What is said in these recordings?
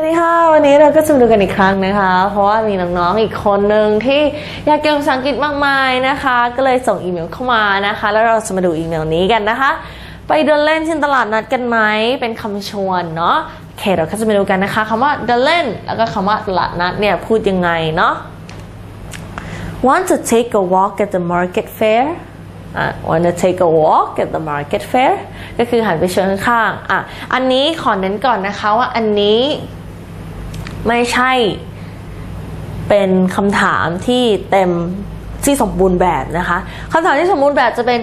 วัสดีค่ะ วันนี้เราก็จะมาดูกันอีกครั้งนะคะ เพราะว่ามีน้องๆอีกคนหนึ่งที่อยากเก่งภาษาอังกฤษมากมายนะคะ ก็เลยส่งอีเมลเข้ามานะคะ แล้วเราจะมาดูอีเมลนี้กันนะคะ ไปเดินเล่นที่ตลาดนัดกันไหมเป็นคำชวนเนาะโอเคเราก็จะมาดูกันนะคะคำว่าเดินเล่น แล้วก็คำว่าตลาดนัดเนี่ยพูดยังไงเนาะ Want to take a walk at the market fair อะ want to take a walk at the market fair ก็คือหันไปชิญข้างอะ อันนี้ขอเน้นก่อนนะคะว่าอันนี้ ไม่ใช่เป็นคำถามที่เต็มที่สมบูรณ์แบบนะคะคำถามที่สมบูรณ์แบบจะเป็น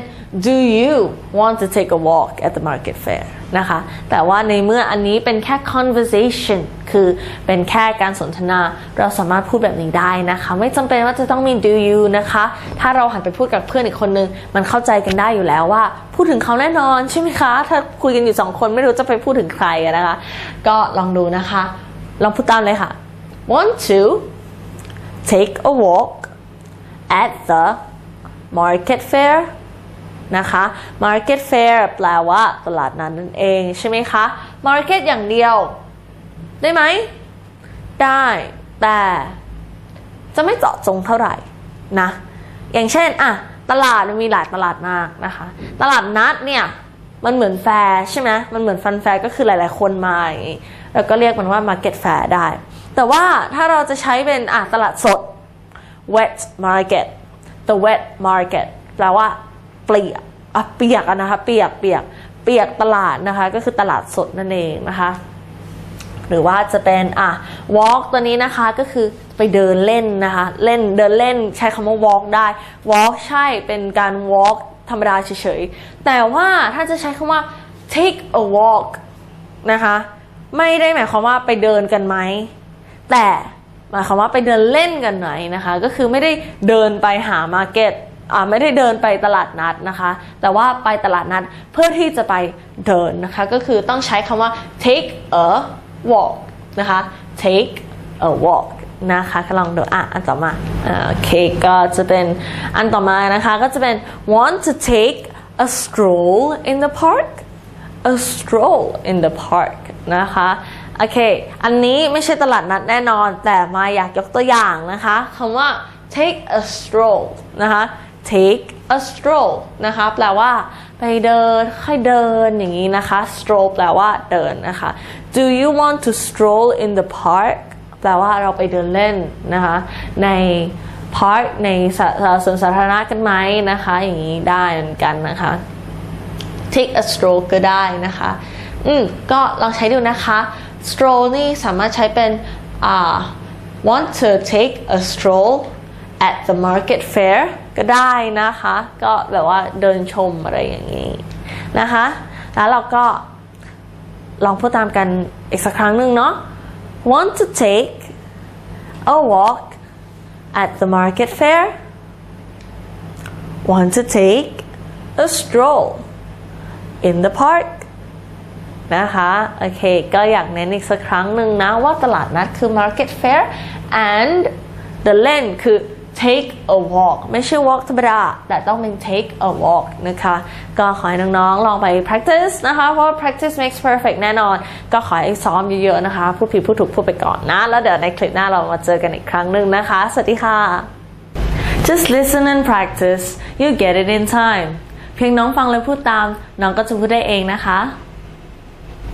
do you want to take a walk at the market fair นะคะ แต่ว่าในเมื่ออันนี้เป็นแค่ conversation คือเป็นแค่การสนทนา เราสามารถพูดแบบนี้ได้นะคะ ไม่จำเป็นว่าจะต้องมี do you นะคะ ถ้าเราหันไปพูดกับเพื่อนอีกคนนึง มันเข้าใจกันได้อยู่แล้วว่า พูดถึงเขาแน่นอนใช่ไหมคะ ถ้าคุยกันอยู่สองคนไม่รู้จะไปพูดถึงใครนะคะ ก็ลองดูนะคะ ลองพูดตามเลยค่ะ want to take a walk at the market fair นะคะ market fair แปลว่าตลาดนัดนั่นเองใช่ไหมคะ market อย่างเดียว ได้ไหม ได้ แต่จะไม่เจาะจงเท่าไหร่นะ อย่างเช่นอะตลาดมันมีหลายตลาดมากนะคะ ตลาดนัดเนี่ย มันเหมือนแฟร์ใช่ไหมมันเหมือนฟันแฟร์ก็คือหลาย ๆ คนมาอย่างงี้ แล้วก็เรียกมันว่า market fair ได้ แต่ว่าถ้าเราจะใช้เป็นอะตลาดสด wet market the wet market แปลว่าเปียกอะเปียกอะนะคะเปียกเปียกเปียกตลาดนะคะ ก็คือตลาดสดนั่นเองนะคะ หรือว่าจะเป็นอะ walk ตัวนี้นะคะก็คือไปเดินเล่นนะคะ เล่นเดินเล่นใช้คำว่า walk ได้ walk ใช่เป็นการ walk ธรรมดาเฉยๆ แต่ว่าถ้าจะใช้คำว่า take a walk นะคะ ไม่ได้หมายความว่าไปเดินกันไหม แต่หมายความว่าไปเดินเล่นกันไหนนะคะ ก็คือไม่ได้เดินไปหามาร์เก็ตอ่าไม่ได้เดินไปตลาดนัดนะคะ แต่ว่าไปตลาดนัดเพื่อที่จะไปเดินนะคะ ก็คือต้องใช้คำว่า take a walk นะคะ take a walk นะคะก็ลองดูอะอันต่อมาอ่าโอเคก็จะเป็นอันต่อมานะคะ ก็จะเป็น want to take a stroll in the park a stroll in the park นะคะ โอเค อันนี้ไม่ใช่ตลาดนัดแน่นอน แต่มาอยากยกตัวอย่างนะคะคำว่า take a stroll นะคะ take a stroll นะคะ แปลว่า ไปเดินค่อยเดินอย่างนี้นะคะ stroll แปลว่าเดินนะคะ do you want to stroll in the park แปลว่าเราไปเดินเล่นนะคะ ใน park ในสสวนสาธารณะกันไหมนะคะ อย่างนี้ได้เหมือนกันนะคะ take a stroll ก็ได้นะคะ อืมก็ลองใช้ดูนะคะ stroll นี่สามารถใช้เป็นอ่า want to take a stroll at the market fair ก็ได้นะคะ ก็แบบว่าเดินชมอะไรอย่างนี้นะคะ แล้วเราก็ลองพูดตามกันอีกสักครั้งหนึ่งเนาะ want to take a walk at the market fair want to take a stroll in the park นะคะโอเคก็อยากเน้นอีกสักครั้งหนึ่งนะว่าตลาดนัดคือ market fair and the เล่นคือ take a walk ไม่ใช่ walk ธรรมดาแต่ต้องเป็น take a walk นะคะ ก็ขอให้น้องๆ ลองไป practice นะคะ เพราะ practice makes perfect แน่นอน ก็ขอให้ซ้อมเยอะๆ นะคะ พูดผิดพูดถูกพูดไปก่อนนะ แล้วเดี๋ยวในคลิปหน้าเรามาเจอกันอีกครั้งหนึ่งนะคะ สวัสดีค่ะ Just listen and practice you get it in time เพียงน้องฟังและพูดตาม น้องก็จะพูดได้เองนะคะ